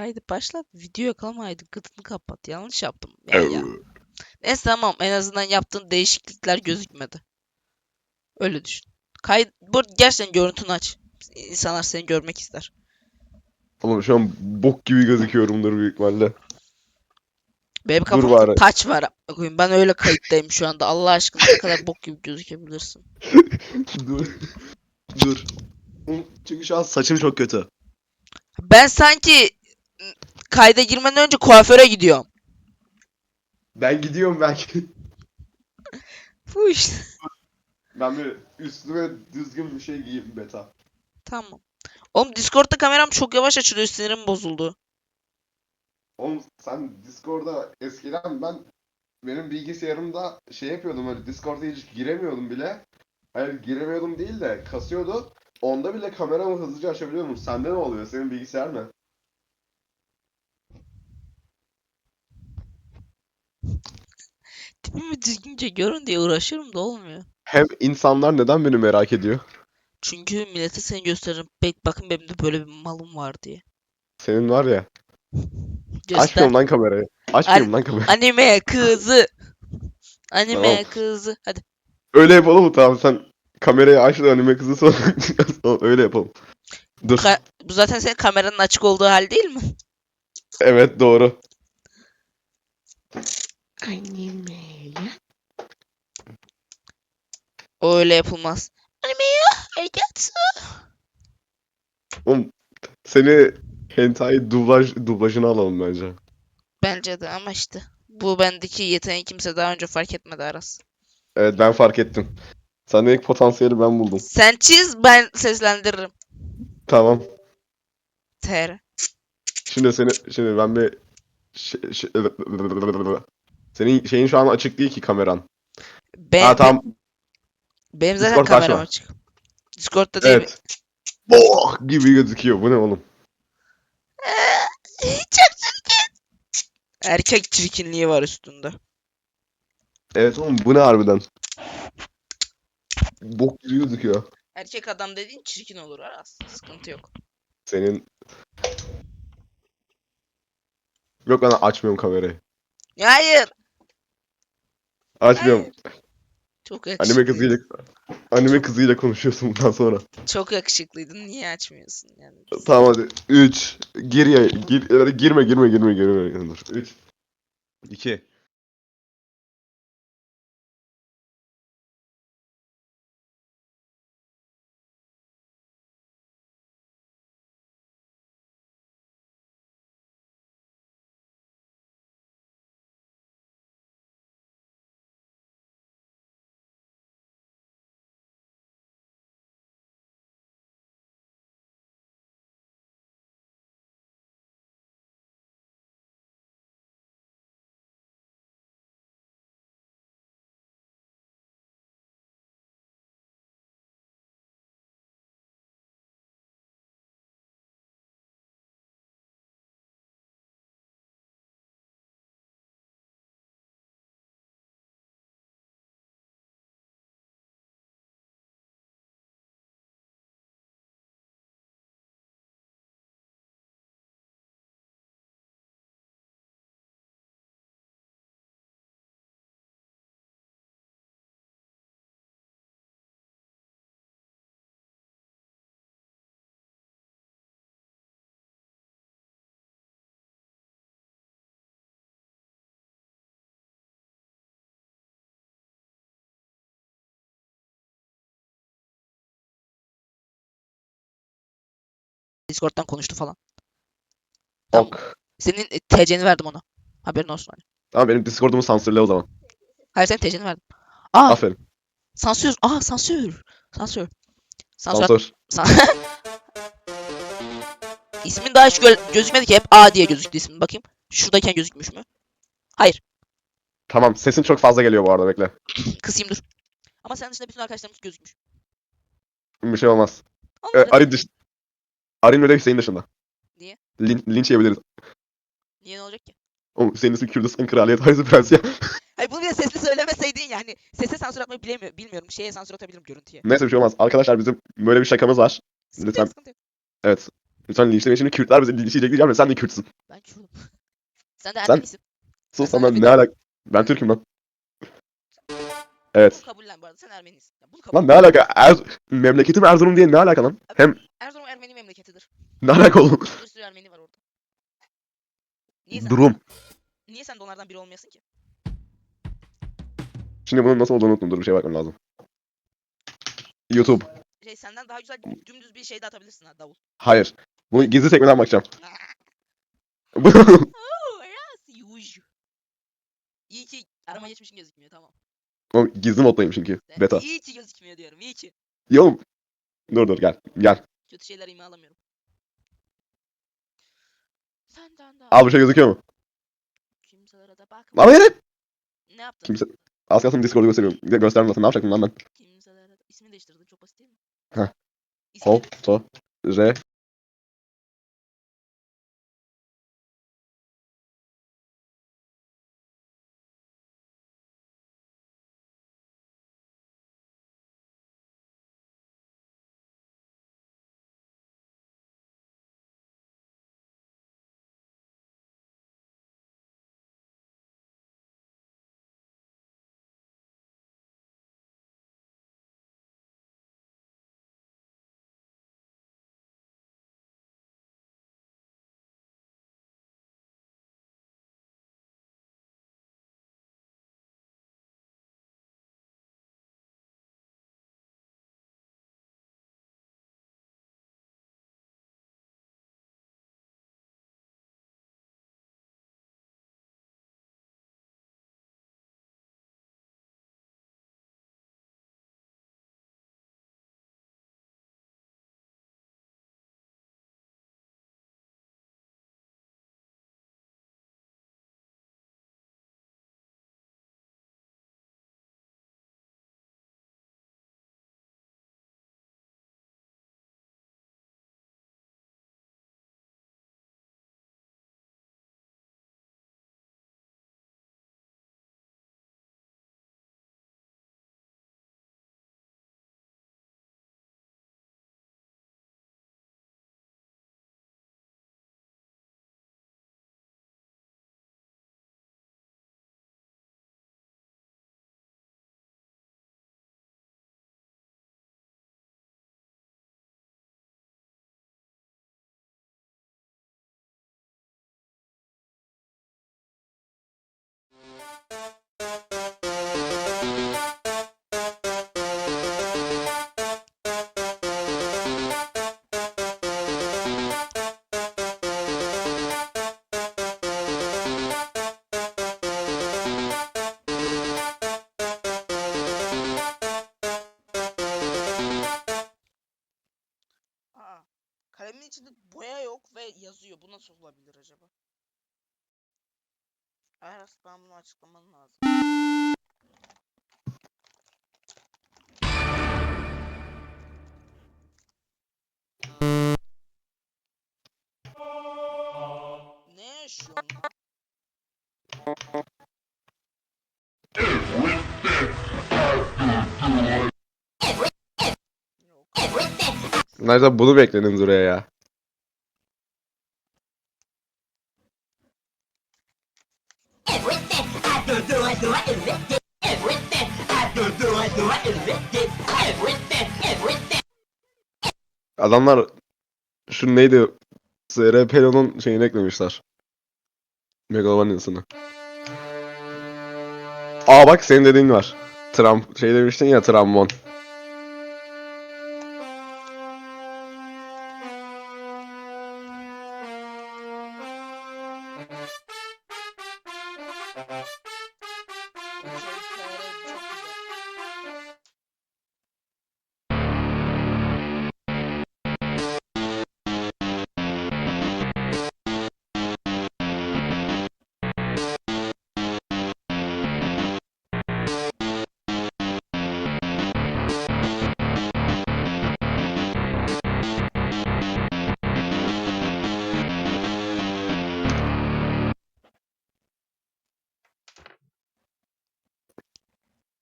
Kaydı başlat. Video kalmaydı. Gıdını kapat. Yanlış yaptım. Ya, ya. Neyse tamam. En azından yaptığın değişiklikler gözükmedi. Öyle düşün. Kayıt bu gerçekten görüntünü aç. İnsanlar seni görmek ister. Oğlum şu an bok gibi gözüküyorumdur büyük ihtimalle. Benim kafamda taç var. koyayım. Ben öyle kayıttayım şu anda. Allah aşkına ne kadar bok gibi gözükebilirsin. Dur. Dur. Çünkü şu an saçım çok kötü. Ben sanki kayda girmeden önce kuaföre gidiyorum. Ben gidiyorum belki. İşte. Ben bir üstüme düzgün bir şey giyeyim beta. Tamam. Oğlum Discord'da kameram çok yavaş açılıyor. Sinirim bozuldu. Oğlum sen Discord'da eskiden ben benim bilgisayarımda şey yapıyordum hani Discord'a hiç giremiyordum bile. Hayır giremiyordum değil de kasıyordu. Onda bile kameramı hızlıca açabiliyorum. Sende ne oluyor? Senin bilgisayar ne? Tipimi düzgünce görün diye uğraşıyorum da olmuyor. Hem insanlar neden beni merak ediyor? Çünkü millete seni gösteririm. Bek bakın benim de böyle bir malım var diye. Senin var ya. Göster. Açmıyorum lan kamerayı. Açmıyorum lan kamerayı. Anime kızı. Anime Tamam. kızı. Hadi. Öyle yapalım mı? Tamam sen kamerayı aç da anime kızı sonra Tamam, öyle yapalım. Dur. Ka- bu zaten senin kameranın açık olduğu hal değil mi? Evet doğru. O öyle yapılmaz. Anime ya. Ergetsu. Oğlum seni hentai dublaj dublajını alalım bence. Bence de ama işte. Bu bendeki yeteneği kimse daha önce fark etmedi Aras. Evet ben fark ettim. Sendeki potansiyeli ben buldum. Sen çiz ben seslendiririm. Tamam. TR. Şimdi seni şimdi ben bir şey- şey- senin şeyin şu an açık değil ki kameran. Ben, Ha tamam. benim zaten Discord kameram açma. açık. Discord'da değil mi? Evet. Boh gibi gözüküyor. Bu ne oğlum? Çok çirkin. Erkek çirkinliği var üstünde. Evet oğlum bu ne harbiden? Bok gibi gözüküyor. Erkek adam dediğin çirkin olur Aras. Sıkıntı yok. Senin Yok ben açmıyorum kamerayı. Hayır. Açmıyorum. Çok Anime yakışıklıydın. kızıyla anime kızıyla konuşuyorsun bundan sonra. Çok yakışıklıydın. Niye açmıyorsun yani? Tamam hadi. 3 gir ya gir girme girme girme girme. Dur. 3 2 Discord'dan konuştu falan. Tamam. Ok. Senin e, TC'ni verdim ona. Haberin olsun. hani. Tamam benim Discord'umu sansürle o zaman. Hayır senin TC'ni verdim. Aa Aferin. sansür. Aa sansür. Sansür. Sansür. Sansür. San İsmin daha hiç gö- gözükmedi ki hep A diye gözüktü ismin. Bakayım. Şuradayken gözükmüş mü? Tamam sesin çok fazla geliyor bu arada bekle. Kısayım dur. Ama senin dışında bütün arkadaşlarımız gözükmüş. Bir şey olmaz. Ee, Allah. Arin dış Arin ve Hüseyin dışında. Niye? Lin linç yiyebiliriz. Niye ne olacak ki? Oğlum Hüseyin ismi Kürdistan Kraliyet Arzı Prens ya. Hayır bunu bile sesli söylemeseydin yani. Sese sansür atmayı bilemiyorum. Bilmiyorum. Şeye sansür atabilirim görüntüye. Neyse bir şey olmaz. Arkadaşlar bizim böyle bir şakamız var. Sıkıntı Lütfen. yok, sıkıntı yok. Evet. Lütfen linçleme şimdi Kürtler bizi linçleyecek diyeceğim de sen de Kürtsün. Ben Kürdüm. Sen de Ermenisin. Sus ben Ermeni- ne alaka? Ben Türk'üm lan. Evet. Bunu kabullen bu arada. Sen Ermenisin. Ya Bunu kabul. Lan ne alaka? Er... Memleketim Erzurum diye ne alaka lan? Hem Erzurum Ermeni memleketidir. Ne alaka oğlum? Bir sürü Ermeni var orada. Niye sen, Durum. niye sen de onlardan biri olmayasın ki? Şimdi bunun nasıl olduğunu unuttum. Dur bir şey bakmam lazım. YouTube. Şey senden daha güzel dümdüz bir şey de atabilirsin ha davul. Hayır. Bunu gizli sekmeden bakacağım. Oh yes yuj. İyi ki arama geçmişim gözükmüyor tamam. Oğlum gizli moddayım çünkü. Beta. İyi ki gözükmüyor diyorum iyi ki. Oğlum. Dur dur gel. Gel. Kötü şeyler ima alamıyorum. Senden daha Al bir şey gözüküyor mu? kimselere de bak. Al yere. Ne yaptın? Kimse... Az kalsın Discord'u gösteriyorum. Bir de göstermem zaten. Ne yapacaktım lan ben? Kimselere de... İsmini değiştirdin çok basit değil mi? Heh. İsmini... Hol, to, re. Nasıl olabilir acaba? Eğer ben bunu açıklaman lazım. Ne yaşıyorsun lan? Yok. Nerede bunu beklediniz oraya ya? Adamlar şu neydi? SRP'nin şeyini eklemişler. Megalomaniasını. Aa bak senin dediğin var. Trump şey demiştin ya Trambon.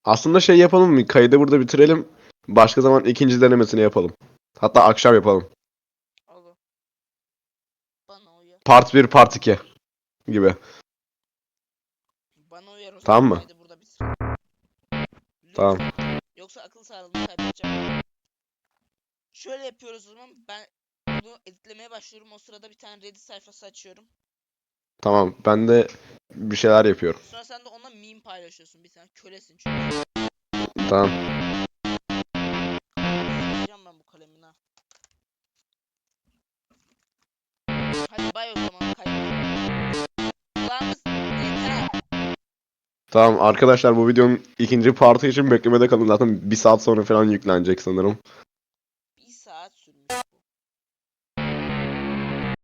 Aslında şey yapalım mı? Kaydı burada bitirelim. Başka zaman ikinci denemesini yapalım. Hatta akşam yapalım. Olur. part 1 part 2 gibi. Bana uyar o Tamam mı? Haydi burada. Tamam. Yoksa akıl sağlığımı kaybedeceğim. Şöyle yapıyoruz o zaman. Ben bunu editlemeye başlıyorum. O sırada bir tane Reddit sayfası açıyorum. Tamam ben de bir şeyler yapıyorum. Sonra sen de ona meme paylaşıyorsun. Bir tane kölesin çünkü. Tamam. Sileceğim ben bu kalemini ha. Hadi bay o zaman kaybettim. Kulağımız yeter. Tamam arkadaşlar bu videonun ikinci partı için beklemede kalın. Zaten bir saat sonra falan yüklenecek sanırım.